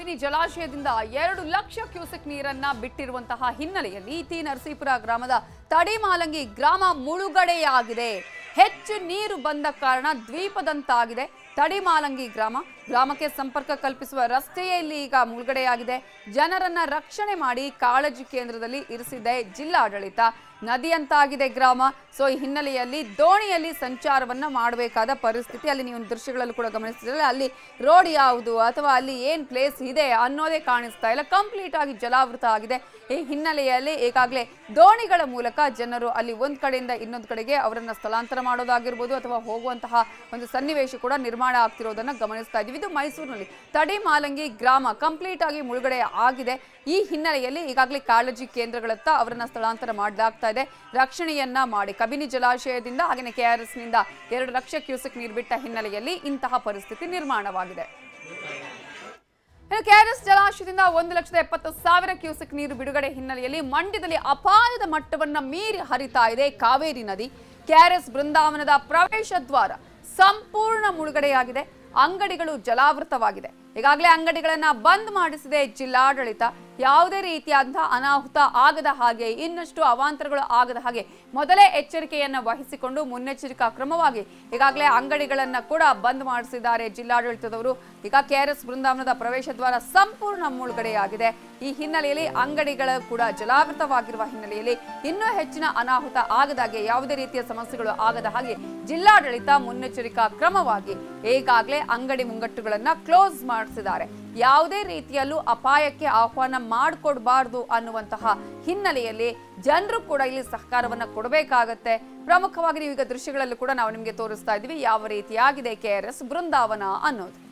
ಕಬಿನಿ ಜಲಾಶಯದಿಂದ ಎರಡು ಲಕ್ಷ ಕ್ಯೂಸೆಕ್ ನೀರನ್ನ ಬಿಟ್ಟಿರುವಂತಹ ಹಿನ್ನೆಲೆಯಲ್ಲಿ ಟಿ ನರಸೀಪುರ ಗ್ರಾಮದ ತಡಿಮಾಲಂಗಿ ಗ್ರಾಮ ಮುಳುಗಡೆಯಾಗಿದೆ. ಹೆಚ್ಚು ನೀರು ಬಂದ ಕಾರಣ ದ್ವೀಪದಂತಾಗಿದೆ. ತಡಿಮಾಲಂಗಿ ಗ್ರಾಮ ಗ್ರಾಮಕ್ಕೆ ಸಂಪರ್ಕ ಕಲ್ಪಿಸುವ ರಸ್ತೆಯೇ ಇಲ್ಲಿ ಈಗ ಮುಳುಗಡೆಯಾಗಿದೆ. ಜನರನ್ನ ರಕ್ಷಣೆ ಮಾಡಿ ಕಾಳಜಿ ಕೇಂದ್ರದಲ್ಲಿ ಇರಿಸಿದೆ ಜಿಲ್ಲಾಡಳಿತ. ನದಿಯಂತಾಗಿದೆ ಗ್ರಾಮ. ಸೊ, ಈ ಹಿನ್ನೆಲೆಯಲ್ಲಿ ದೋಣಿಯಲ್ಲಿ ಸಂಚಾರವನ್ನ ಮಾಡಬೇಕಾದ ಪರಿಸ್ಥಿತಿ. ಅಲ್ಲಿ ನೀವು ದೃಶ್ಯಗಳಲ್ಲೂ ಕೂಡ ಗಮನಿಸಿದ್ರೆ ಅಲ್ಲಿ ರೋಡ್ ಯಾವುದು ಅಥವಾ ಅಲ್ಲಿ ಏನ್ ಪ್ಲೇಸ್ ಇದೆ ಅನ್ನೋದೇ ಕಾಣಿಸ್ತಾ ಇಲ್ಲ. ಕಂಪ್ಲೀಟ್ ಆಗಿ ಜಲಾವೃತ ಆಗಿದೆ. ಈ ಹಿನ್ನೆಲೆಯಲ್ಲಿ ಈಗಾಗಲೇ ದೋಣಿಗಳ ಮೂಲಕ ಜನರು ಅಲ್ಲಿ ಒಂದ್ ಕಡೆಯಿಂದ ಇನ್ನೊಂದು ಕಡೆಗೆ ಅವರನ್ನ ಸ್ಥಳಾಂತರ ಮಾಡೋದಾಗಿರ್ಬೋದು ಅಥವಾ ಹೋಗುವಂತಹ ಒಂದು ಸನ್ನಿವೇಶ ಕೂಡ ನಿರ್ಮಾಣ ಆಗ್ತಿರೋದನ್ನ ಗಮನಿಸ್ತಾ ಇದ್ದೀವಿ. ಇದು ಮೈಸೂರಿನಲ್ಲಿ. ತಡಿಮಾಲಂಗಿ ಗ್ರಾಮ ಕಂಪ್ಲೀಟ್ ಆಗಿ ಮುಳುಗಡೆ ಆಗಿದೆ. ಈ ಹಿನ್ನೆಲೆಯಲ್ಲಿ ಈಗಾಗಲೇ ಕಾಳಜಿ ಕೇಂದ್ರಗಳತ್ತ ಅವರನ್ನ ಸ್ಥಳಾಂತರ ಮಾಡಲಾಗ್ತಾ ಇದೆ. ರಕ್ಷಣೆಯನ್ನ ಮಾಡಿ ಕಬಿನಿ ಜಲಾಶಯದಿಂದ ಹಾಗೆಯೇ ಕೆಆರ್ಎಸ್ನಿಂದ ಎರಡು ಲಕ್ಷ ಕ್ಯೂಸೆಕ್ ನೀರು ಬಿಟ್ಟ ಹಿನ್ನೆಲೆಯಲ್ಲಿ ಇಂತಹ ಪರಿಸ್ಥಿತಿ ನಿರ್ಮಾಣವಾಗಿದೆ. ಕೆಆರ್ಎಸ್ ಜಲಾಶಯದಿಂದ ಒಂದು ಲಕ್ಷದ ಎಪ್ಪತ್ತು ಸಾವಿರ ಕ್ಯೂಸೆಕ್ ನೀರು ಬಿಡುಗಡೆ ಹಿನ್ನೆಲೆಯಲ್ಲಿ ಮಂಡ್ಯದಲ್ಲಿ ಅಪಾಯದ ಮಟ್ಟವನ್ನ ಮೀರಿ ಹರಿತಾ ಇದೆ ಕಾವೇರಿ ನದಿ. ಕೆಆರ್ಎಸ್ ಬೃಂದಾವನದ ಪ್ರವೇಶ ದ್ವಾರ ಸಂಪೂರ್ಣ ಮುಳುಗಡೆಯಾಗಿದೆ. ಅಂಗಡಿಗಳು ಜಲಾವೃತವಾಗಿದೆ. ಈಗಾಗಲೇ ಅಂಗಡಿಗಳನ್ನ ಬಂದ್ ಮಾಡಿಸಿದೆ ಜಿಲ್ಲಾಡಳಿತ. ಯಾವುದೇ ರೀತಿಯಾದಂತಹ ಅನಾಹುತ ಆಗದ ಹಾಗೆ, ಇನ್ನಷ್ಟು ಅವಾಂತರಗಳು ಆಗದ ಹಾಗೆ ಮೊದಲೇ ಎಚ್ಚರಿಕೆಯನ್ನ ವಹಿಸಿಕೊಂಡು ಮುನ್ನೆಚ್ಚರಿಕಾ ಕ್ರಮವಾಗಿ ಈಗಾಗಲೇ ಅಂಗಡಿಗಳನ್ನ ಕೂಡ ಬಂದ್ ಮಾಡಿಸಿದ್ದಾರೆ ಜಿಲ್ಲಾಡಳಿತದವರು. ಈಗ ಕೆಆರ್ಎಸ್ ಬೃಂದಾವನದ ಪ್ರವೇಶ ದ್ವಾರ ಸಂಪೂರ್ಣ ಮುಳುಗಡೆಯಾಗಿದೆ. ಈ ಹಿನ್ನೆಲೆಯಲ್ಲಿ ಅಂಗಡಿಗಳು ಕೂಡ ಜಲಾವೃತವಾಗಿರುವ ಹಿನ್ನೆಲೆಯಲ್ಲಿ ಇನ್ನೂ ಹೆಚ್ಚಿನ ಅನಾಹುತ ಆಗದ ಹಾಗೆ, ಯಾವುದೇ ರೀತಿಯ ಸಮಸ್ಯೆಗಳು ಆಗದ ಹಾಗೆ ಜಿಲ್ಲಾಡಳಿತ ಮುನ್ನೆಚ್ಚರಿಕಾ ಕ್ರಮವಾಗಿ ಈಗಾಗಲೇ ಅಂಗಡಿ ಮುಂಗಟ್ಟುಗಳನ್ನ ಕ್ಲೋಸ್ ಮಾಡಿಸಿದ್ದಾರೆ. ಯಾವುದೇ ರೀತಿಯಲ್ಲೂ ಅಪಾಯಕ್ಕೆ ಆಹ್ವಾನ ಮಾಡಿಕೊಡ್ಬಾರ್ದು ಅನ್ನುವಂತಹ ಹಿನ್ನೆಲೆಯಲ್ಲಿ ಜನರು ಕೂಡ ಇಲ್ಲಿ ಸಹಕಾರವನ್ನು ಕೊಡಬೇಕಾಗತ್ತೆ. ಪ್ರಮುಖವಾಗಿ ನೀವೀಗ ದೃಶ್ಯಗಳಲ್ಲೂ ಕೂಡ ನಾವು ನಿಮಗೆ ತೋರಿಸ್ತಾ ಇದ್ದೀವಿ. ಯಾವ ರೀತಿಯಾಗಿದೆ ಕೆ ಬೃಂದಾವನ ಅನ್ನೋದು.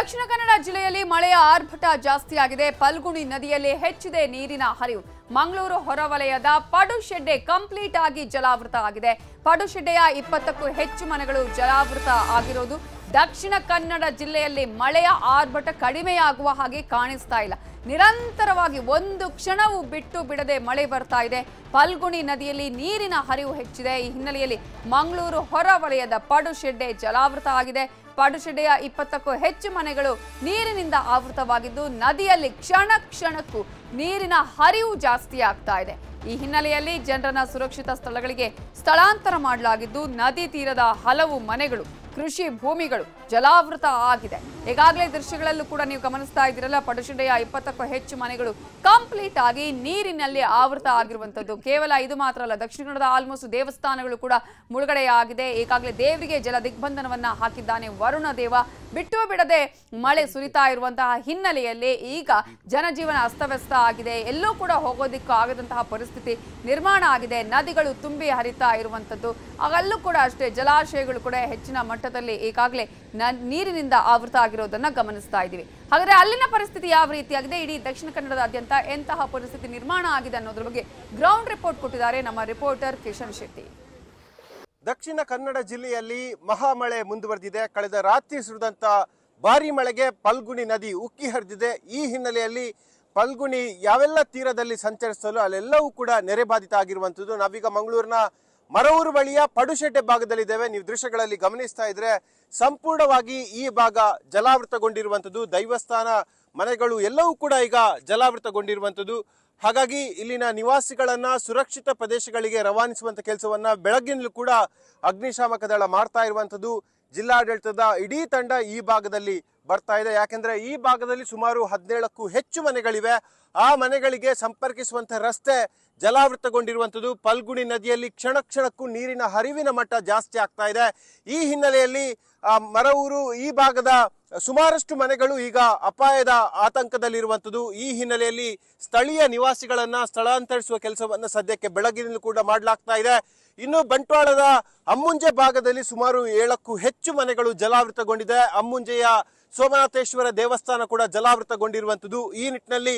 ದಕ್ಷಿಣ ಕನ್ನಡ ಜಿಲ್ಲೆಯಲ್ಲಿ ಮಳೆಯ ಆರ್ಭಟ ಜಾಸ್ತಿಯಾಗಿದೆ ಪಲ್ಗುಣಿ ನದಿಯಲ್ಲಿ ಹೆಚ್ಚಿದೆ ನೀರಿನ ಹರಿವು. ಮಂಗಳೂರು ಹೊರವಲಯದ ಪಡುಶೆಡ್ಡೆ ಕಂಪ್ಲೀಟ್ ಆಗಿ ಜಲಾವೃತ ಆಗಿದೆ. ಪಡುಶೆಡ್ಡೆಯ ಇಪ್ಪತ್ತಕ್ಕೂ ಹೆಚ್ಚು ಮನೆಗಳು ಜಲಾವೃತ ಆಗಿರೋದು ದಕ್ಷಿಣ ಕನ್ನಡ ಜಿಲ್ಲೆಯಲ್ಲಿ ಮಳೆಯ ಆರ್ಭಟ ಕಡಿಮೆಯಾಗುವ ಹಾಗೆ ಕಾಣಿಸ್ತಾ ಇಲ್ಲ. ನಿರಂತರವಾಗಿ ಒಂದು ಕ್ಷಣವೂ ಬಿಟ್ಟು ಬಿಡದೆ ಮಳೆ ಬರ್ತಾ ಇದೆ. ಪಲ್ಗುಣಿ ನದಿಯಲ್ಲಿ ನೀರಿನ ಹರಿವು ಹೆಚ್ಚಿದೆ. ಈ ಹಿನ್ನೆಲೆಯಲ್ಲಿ ಮಂಗಳೂರು ಹೊರವಲಯದ ಪಡುಶೆಡ್ಡೆ ಜಲಾವೃತ ಆಗಿದೆ. ಪಡುಶೆಡ್ಡೆಯ ಇಪ್ಪತ್ತಕ್ಕೂ ಹೆಚ್ಚು ಮನೆಗಳು ನೀರಿನಿಂದ ಆವೃತವಾಗಿದ್ದು, ನದಿಯಲ್ಲಿ ಕ್ಷಣ ಕ್ಷಣಕ್ಕೂ ನೀರಿನ ಹರಿವು ಜಾಸ್ತಿ ಆಗ್ತಾ ಇದೆ. ಈ ಹಿನ್ನೆಲೆಯಲ್ಲಿ ಜನರನ್ನ ಸುರಕ್ಷಿತ ಸ್ಥಳಗಳಿಗೆ ಸ್ಥಳಾಂತರ ಮಾಡಲಾಗಿದ್ದು, ನದಿ ತೀರದ ಹಲವು ಮನೆಗಳು ಕೃಷಿ ಭೂಮಿಗಳು ಜಲಾವೃತ ಆಗಿದೆ. ಈಗಾಗಲೇ ದೃಶ್ಯಗಳಲ್ಲೂ ಕೂಡ ನೀವು ಗಮನಿಸ್ತಾ ಇದ್ದೀರಲ್ಲ ಪಡುಶೆಡ್ಡೆಯ ಇಪ್ಪತ್ತಕ್ಕೂ ಹೆಚ್ಚು ಮನೆಗಳು ಕಂಪ್ಲೀಟ್ ಆಗಿ ನೀರಿನಲ್ಲಿ ಆವೃತ ಆಗಿರುವಂಥದ್ದು. ಕೇವಲ ಇದು ಮಾತ್ರ ಅಲ್ಲ, ದಕ್ಷಿಣ ಕನ್ನಡದ ಆಲ್ಮೋಸ್ಟ್ ದೇವಸ್ಥಾನಗಳು ಕೂಡ ಮುಳುಗಡೆಯಾಗಿದೆ. ಈಗಾಗಲೇ ದೇವರಿಗೆ ಜಲ ದಿಗ್ಬಂಧನವನ್ನ ಹಾಕಿದ್ದಾನೆ ವರುಣ ದೇವ. ಬಿಟ್ಟು ಬಿಡದೆ ಮಳೆ ಸುರಿತಾ ಇರುವಂತಹ ಹಿನ್ನೆಲೆಯಲ್ಲಿ ಈಗ ಜನಜೀವನ ಅಸ್ತವ್ಯಸ್ತ ಆಗಿದೆ. ಎಲ್ಲೂ ಕೂಡ ಹೋಗೋದಿಕ್ಕೂ ಆಗದಂತಹ ಪರಿಸ್ಥಿತಿ ನಿರ್ಮಾಣ ಆಗಿದೆ. ನದಿಗಳು ತುಂಬಿ ಹರಿತಾ ಇರುವಂಥದ್ದು. ಅಲ್ಲೂ ಕೂಡ ಅಷ್ಟೇ ಜಲಾಶಯಗಳು ಕೂಡ ಹೆಚ್ಚಿನ ಮಟ್ಟದಲ್ಲಿ ಈಗಾಗಲೇ ನೀರಿನಿಂದ ಆವೃತ ಆಗಿರೋದನ್ನ ಗಮನಿಸ್ತಾ ಇದ್ದೀವಿ. ಹಾಗಾದ್ರೆ ಅಲ್ಲಿನ ಪರಿಸ್ಥಿತಿ ಯಾವ ರೀತಿಯಾಗಿದೆ? ಇಡೀ ದಕ್ಷಿಣ ಕನ್ನಡದಾದ್ಯಂತ ಎಂತಹ ಪರಿಸ್ಥಿತಿ ನಿರ್ಮಾಣ ಆಗಿದೆ ಅನ್ನೋದ್ರ ಬಗ್ಗೆ ಗ್ರೌಂಡ್ ರಿಪೋರ್ಟ್ ಕೊಟ್ಟಿದ್ದಾರೆ ನಮ್ಮ ರಿಪೋರ್ಟರ್ ಕಿಶನ್ ಶೆಟ್ಟಿ. ದಕ್ಷಿಣ ಕನ್ನಡ ಜಿಲ್ಲೆಯಲ್ಲಿ ಮಹಾಮಳೆ ಮುಂದುವರೆದಿದೆ. ಕಳೆದ ರಾತ್ರಿ ಸುರಿದಂತ ಭಾರಿ ಮಳೆಗೆ ಪಲ್ಗುಣಿ ನದಿ ಉಕ್ಕಿ ಹರಿದಿದೆ. ಈ ಹಿನ್ನೆಲೆಯಲ್ಲಿ ಪಲ್ಗುಣಿ ಯಾವೆಲ್ಲ ತೀರದಲ್ಲಿ ಸಂಚರಿಸಲು ಅಲ್ಲೆಲ್ಲವೂ ಕೂಡ ನೆರೆ ಬಾಧಿತ ಆಗಿರುವಂಥದ್ದು. ನಾವೀಗ ಮಂಗಳೂರಿನ ಮರವೂರು ಬಳಿಯ ಪಡುಶೆಡ್ಡೆ ಭಾಗದಲ್ಲಿದ್ದೇವೆ. ನೀವು ದೃಶ್ಯಗಳಲ್ಲಿ ಗಮನಿಸ್ತಾ ಇದ್ರೆ ಸಂಪೂರ್ಣವಾಗಿ ಈ ಭಾಗ ಜಲಾವೃತಗೊಂಡಿರುವಂಥದ್ದು. ದೈವಸ್ಥಾನ, ಮನೆಗಳು ಎಲ್ಲವೂ ಕೂಡ ಈಗ ಜಲಾವೃತಗೊಂಡಿರುವಂಥದ್ದು. ಹಾಗಾಗಿ ಇಲ್ಲಿನ ನಿವಾಸಿಗಳನ್ನ ಸುರಕ್ಷಿತ ಪ್ರದೇಶಗಳಿಗೆ ರವಾನಿಸುವಂತ ಕೆಲಸವನ್ನ ಬೆಳಗ್ಗಿನಲ್ಲೂ ಕೂಡ ಅಗ್ನಿಶಾಮಕ ದಳ ಮಾಡ್ತಾ ಇರುವಂಥದ್ದು. ಜಿಲ್ಲಾಡಳಿತದ ಇಡೀ ತಂಡ ಈ ಭಾಗದಲ್ಲಿ ಬರ್ತಾ ಇದೆ. ಯಾಕೆಂದ್ರೆ ಈ ಭಾಗದಲ್ಲಿ ಸುಮಾರು ಹದಿನೇಳಕ್ಕೂ ಹೆಚ್ಚು ಮನೆಗಳಿವೆ. ಆ ಮನೆಗಳಿಗೆ ಸಂಪರ್ಕಿಸುವಂತಹ ರಸ್ತೆ ಜಲಾವೃತಗೊಂಡಿರುವಂಥದ್ದು. ಪಲ್ಗುಣಿ ನದಿಯಲ್ಲಿ ಕ್ಷಣ ಕ್ಷಣಕ್ಕೂ ನೀರಿನ ಹರಿವಿನ ಮಟ್ಟ ಜಾಸ್ತಿ ಆಗ್ತಾ ಇದೆ. ಈ ಹಿನ್ನೆಲೆಯಲ್ಲಿ ಮರವೂರು ಈ ಭಾಗದ ಸುಮಾರಷ್ಟು ಮನೆಗಳು ಈಗ ಅಪಾಯದ ಆತಂಕದಲ್ಲಿರುವಂಥದ್ದು. ಈ ಹಿನ್ನೆಲೆಯಲ್ಲಿ ಸ್ಥಳೀಯ ನಿವಾಸಿಗಳನ್ನ ಸ್ಥಳಾಂತರಿಸುವ ಕೆಲಸವನ್ನು ಸದ್ಯಕ್ಕೆ ಬೆಳಗಿನಿಂದ ಕೂಡ ಮಾಡಲಾಗ್ತಾ ಇದೆ. ಇನ್ನು ಬಂಟ್ವಾಳದ ಅಮ್ಮುಂಜೆ ಭಾಗದಲ್ಲಿ ಸುಮಾರು ಏಳಕ್ಕೂ ಹೆಚ್ಚು ಮನೆಗಳು ಜಲಾವೃತಗೊಂಡಿದೆ. ಅಮ್ಮುಂಜೆಯ ಸೋಮನಾಥೇಶ್ವರ ದೇವಸ್ಥಾನ ಕೂಡ ಜಲಾವೃತಗೊಂಡಿರುವಂಥದ್ದು. ಈ ನಿಟ್ಟಿನಲ್ಲಿ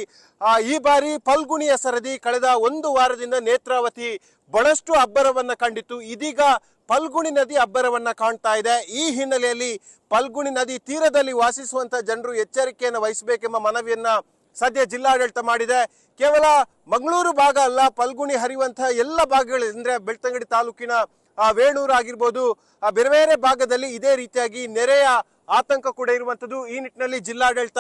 ಈ ಬಾರಿ ಫಲ್ಗುಣಿಯ ಸರದಿ ಕಳೆದ ಒಂದು ವಾರದಿಂದ ನೇತ್ರಾವತಿ ಬಹಳಷ್ಟು ಅಬ್ಬರವನ್ನು ಕಂಡಿತ್ತು. ಇದೀಗ ಫಲ್ಗುಣಿ ನದಿ ಅಬ್ಬರವನ್ನ ಕಾಣ್ತಾ ಇದೆ. ಈ ಹಿನ್ನೆಲೆಯಲ್ಲಿ ಫಲ್ಗುಣಿ ನದಿ ತೀರದಲ್ಲಿ ವಾಸಿಸುವಂತ ಜನರು ಎಚ್ಚರಿಕೆಯನ್ನು ವಹಿಸಬೇಕೆಂಬ ಮನವಿಯನ್ನ ಸದ್ಯ ಜಿಲ್ಲಾಡಳಿತ ಮಾಡಿದೆ. ಕೇವಲ ಮಂಗಳೂರು ಭಾಗ ಅಲ್ಲ ಫಲ್ಗುಣಿ ಹರಿಯುವಂತಹ ಎಲ್ಲ ಭಾಗಗಳು ಅಂದ್ರೆ ಬೆಳ್ತಂಗಡಿ ತಾಲೂಕಿನ ಆ, ವೇಣೂರು ಆಗಿರ್ಬೋದು ಆ, ಬೇರೆ ಬೇರೆ ಭಾಗದಲ್ಲಿ ಇದೇ ರೀತಿಯಾಗಿ ನೆರೆಯ ಆತಂಕ ಕೂಡ ಇರುವಂತದ್ದು. ಈ ನಿಟ್ಟಿನಲ್ಲಿ ಜಿಲ್ಲಾಡಳಿತ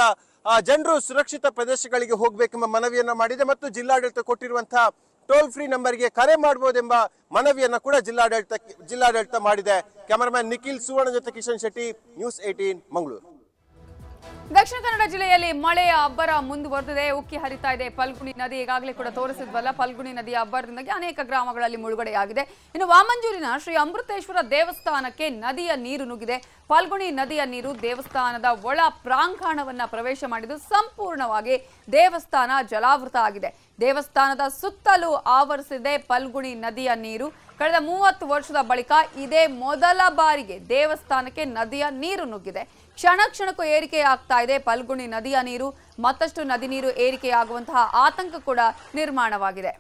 ಜನರು ಸುರಕ್ಷಿತ ಪ್ರದೇಶಗಳಿಗೆ ಹೋಗಬೇಕೆಂಬ ಮನವಿಯನ್ನ ಮಾಡಿದೆ ಮತ್ತು ಜಿಲ್ಲಾಡಳಿತ ಕೊಟ್ಟಿರುವಂತಹ ಟೋಲ್ ಫ್ರೀ ನಂಬರ್ಗೆ ಕರೆ ಮಾಡಬಹುದೆಂಬ ಮನವಿಯನ್ನ ಕೂಡ ಜಿಲ್ಲಾಡಳಿತ ಜಿಲ್ಲಾಡಳಿತ ಮಾಡಿದೆ. ಕ್ಯಾಮರಾಮ್ಯಾನ್ ನಿಖಿಲ್ ಸುವರ್ಣ ಜೊತೆ ಕಿಶನ್ ಶೆಟ್ಟಿ, ನ್ಯೂಸ್ ಏಟೀನ್ ಮಂಗಳೂರು. ದಕ್ಷಿಣ ಕನ್ನಡ ಜಿಲ್ಲೆಯಲ್ಲಿ ಮಳೆಯ ಅಬ್ಬರ ಮುಂದುವರೆದಿದೆ. ಉಕ್ಕಿ ಹರಿತಾ ಇದೆ. ಫಲ್ಗುಣಿ ನದಿ ಈಗಾಗಲೇ ಕೂಡ ತೋರಿಸಿದ್ವಲ್ಲ. ಫಲ್ಗುಣಿ ನದಿಯ ಅಬ್ಬರದಿಂದಾಗಿ ಅನೇಕ ಗ್ರಾಮಗಳಲ್ಲಿ ಮುಳುಗಡೆಯಾಗಿದೆ. ಇನ್ನು ವಾಮಂಜೂರಿನ ಶ್ರೀ ಅಮೃತೇಶ್ವರ ದೇವಸ್ಥಾನಕ್ಕೆ ನದಿಯ ನೀರು ನುಗ್ಗಿದೆ. ಫಲ್ಗುಣಿ ನದಿಯ ನೀರು ದೇವಸ್ಥಾನದ ಒಳ ಪ್ರಾಂಗಣವನ್ನ ಪ್ರವೇಶ ಮಾಡಿದ್ದು ಸಂಪೂರ್ಣವಾಗಿ ದೇವಸ್ಥಾನ ಜಲಾವೃತ ಆಗಿದೆ. ದೇವಸ್ಥಾನದ ಸುತ್ತಲೂ ಆವರಿಸಿದೆ ಫಲ್ಗುಣಿ ನದಿಯ ನೀರು. ಕಳೆದ ಮೂವತ್ತು ವರ್ಷದ ಬಳಿಕ ಇದೇ ಮೊದಲ ಬಾರಿಗೆ ದೇವಸ್ಥಾನಕ್ಕೆ ನದಿಯ ನೀರು ನುಗ್ಗಿದೆ. ಕ್ಷಣ ಕ್ಷಣಕ್ಕೂ ಏರಿಕೆ ಆಗ್ತಾ ಇದೆ. ಪಲ್ಗುಣಿ ನದಿಯ ನೀರು, ಮತ್ತಷ್ಟು ನದಿ ನೀರು ಏರಿಕೆಯಾಗುವಂತಹ ಆತಂಕ ಕೂಡ ನಿರ್ಮಾಣವಾಗಿದೆ.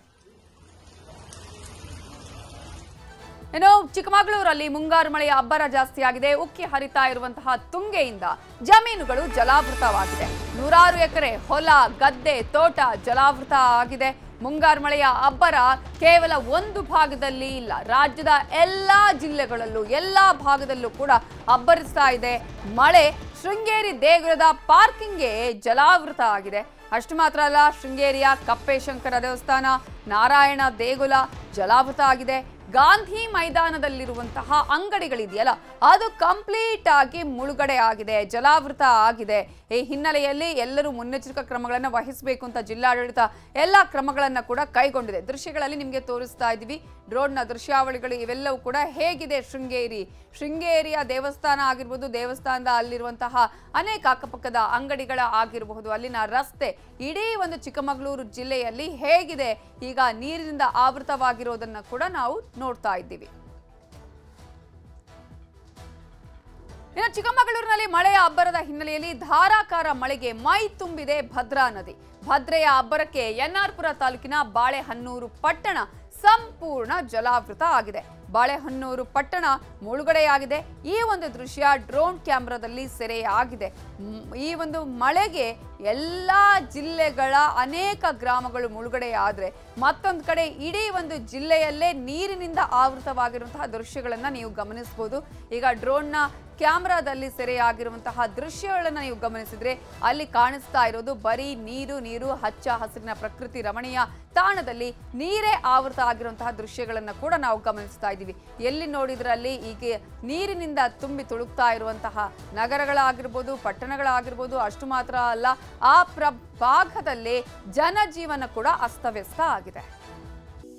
ಇನ್ನು ಚಿಕ್ಕಮಗಳೂರಲ್ಲಿ ಮುಂಗಾರು ಮಳೆಯ ಅಬ್ಬರ ಜಾಸ್ತಿಯಾಗಿದೆ. ಉಕ್ಕಿ ಹರಿತಾ ಇರುವಂತಹ ತುಂಗೆಯಿಂದ ಜಮೀನುಗಳು ಜಲಾವೃತವಾಗಿದೆ. ನೂರಾರು ಎಕರೆ ಹೊಲ, ಗದ್ದೆ, ತೋಟ ಜಲಾವೃತ ಆಗಿದೆ. ಮುಂಗಾರು ಮಳೆಯ ಅಬ್ಬರ ಕೇವಲ ಒಂದು ಭಾಗದಲ್ಲಿ ಇಲ್ಲ. ರಾಜ್ಯದ ಎಲ್ಲ ಜಿಲ್ಲೆಗಳಲ್ಲೂ, ಎಲ್ಲ ಭಾಗದಲ್ಲೂ ಕೂಡ ಅಬ್ಬರಿಸ್ತಾ ಇದೆ. ಮಳೆ ಶೃಂಗೇರಿ ದೇಗುಲದ ಪಾರ್ಕಿಂಗ್ಗೆ ಜಲಾವೃತ ಆಗಿದೆ. ಅಷ್ಟು ಮಾತ್ರ ಅಲ್ಲ, ಶೃಂಗೇರಿಯ ಕಪ್ಪೆ ಶಂಕರ ದೇವಸ್ಥಾನ, ನಾರಾಯಣ ದೇಗುಲ ಜಲಾವೃತ ಆಗಿದೆ. ಗಾಂಧಿ ಮೈದಾನದಲ್ಲಿರುವಂತಹ ಅಂಗಡಿಗಳಿದೆಯಲ್ಲ, ಅದು ಕಂಪ್ಲೀಟ್ ಆಗಿ ಮುಳುಗಡೆ ಆಗಿದೆ, ಜಲಾವೃತ ಆಗಿದೆ. ಈ ಹಿನ್ನೆಲೆಯಲ್ಲಿ ಎಲ್ಲರೂ ಮುನ್ನೆಚ್ಚರಿಕಾ ಕ್ರಮಗಳನ್ನು ವಹಿಸಬೇಕು ಅಂತ ಜಿಲ್ಲಾಡಳಿತ ಎಲ್ಲ ಕ್ರಮಗಳನ್ನು ಕೂಡ ಕೈಗೊಂಡಿದೆ. ದೃಶ್ಯಗಳಲ್ಲಿ ನಿಮಗೆ ತೋರಿಸ್ತಾ ಇದ್ದೀವಿ. ಡ್ರೋನ್ನ ದೃಶ್ಯಾವಳಿಗಳು ಇವೆಲ್ಲವೂ ಕೂಡ ಹೇಗಿದೆ ಶೃಂಗೇರಿ. ಶೃಂಗೇರಿಯ ದೇವಸ್ಥಾನ ಆಗಿರ್ಬೋದು, ದೇವಸ್ಥಾನದ ಅಲ್ಲಿರುವಂತಹ ಅನೇಕ ಅಕ್ಕಪಕ್ಕದ ಅಂಗಡಿಗಳ ಆಗಿರಬಹುದು, ಅಲ್ಲಿನ ರಸ್ತೆ ಇಡೀ ಒಂದು ಚಿಕ್ಕಮಗಳೂರು ಜಿಲ್ಲೆಯಲ್ಲಿ ಹೇಗಿದೆ. ಈಗ ನೀರಿನಿಂದ ಆವೃತವಾಗಿರೋದನ್ನು ಕೂಡ ನಾವು ನೋಡ್ತಾ ಇದ್ದೀವಿ. ಇನ್ನು ಚಿಕ್ಕಮಗಳೂರಿನಲ್ಲಿ ಮಳೆಯ ಅಬ್ಬರದ ಹಿನ್ನೆಲೆಯಲ್ಲಿ ಧಾರಾಕಾರ ಮಳೆಗೆ ಮೈ ತುಂಬಿದೆ ಭದ್ರಾ ನದಿ. ಭದ್ರೆಯ ಅಬ್ಬರಕ್ಕೆ ಎನ್ಆರ್ಪುರ ತಾಲೂಕಿನ ಬಾಳೆಹನ್ನೂರು ಪಟ್ಟಣ ಸಂಪೂರ್ಣ ಜಲಾವೃತ ಆಗಿದೆ. ಬಾಳೆಹನ್ನೂರು ಪಟ್ಟಣ ಮುಳುಗಡೆಯಾಗಿದೆ. ಈ ಒಂದು ದೃಶ್ಯ ಡ್ರೋನ್ ಕ್ಯಾಮ್ರಾದಲ್ಲಿ ಸೆರೆಯಾಗಿದೆ. ಈ ಒಂದು ಮಳೆಗೆ ಎಲ್ಲ ಜಿಲ್ಲೆಗಳ ಅನೇಕ ಗ್ರಾಮಗಳು ಮುಳುಗಡೆಯಾದರೆ ಮತ್ತೊಂದು ಕಡೆ ಇಡೀ ಒಂದು ಜಿಲ್ಲೆಯಲ್ಲೇ ನೀರಿನಿಂದ ಆವೃತವಾಗಿರುವಂತಹ ದೃಶ್ಯಗಳನ್ನು ನೀವು ಗಮನಿಸ್ಬೋದು. ಈಗ ಡ್ರೋನ್ನ ಕ್ಯಾಮ್ರಾದಲ್ಲಿ ಸೆರೆಯಾಗಿರುವಂತಹ ದೃಶ್ಯಗಳನ್ನು ನೀವು ಗಮನಿಸಿದರೆ ಅಲ್ಲಿ ಕಾಣಿಸ್ತಾ ಇರೋದು ಬರೀ ನೀರು ನೀರು, ಹಚ್ಚ ಹಸಿರಿನ ಪ್ರಕೃತಿ, ರಮಣೀಯ ತಾಣದಲ್ಲಿ ನೀರೇ ಆವೃತ ಆಗಿರುವಂತಹ ದೃಶ್ಯಗಳನ್ನು ಕೂಡ ನಾವು ಗಮನಿಸ್ತಾ ಇದ್ದೀವಿ. ಎಲ್ಲಿ ನೋಡಿದ್ರಲ್ಲಿ ಈಗ ನೀರಿನಿಂದ ತುಂಬಿ ತುಳುಕ್ತಾ ಇರುವಂತಹ ನಗರಗಳಾಗಿರ್ಬೋದು, ಪಟ್ಟಣಗಳಾಗಿರ್ಬೋದು, ಅಷ್ಟು ಮಾತ್ರ ಅಲ್ಲ, ಆ ಪ್ರ, ಭಾಗದಲ್ಲಿ ಜನಜೀವನ ಕೂಡ ಅಸ್ತವ್ಯಸ್ತ ಆಗಿದೆ.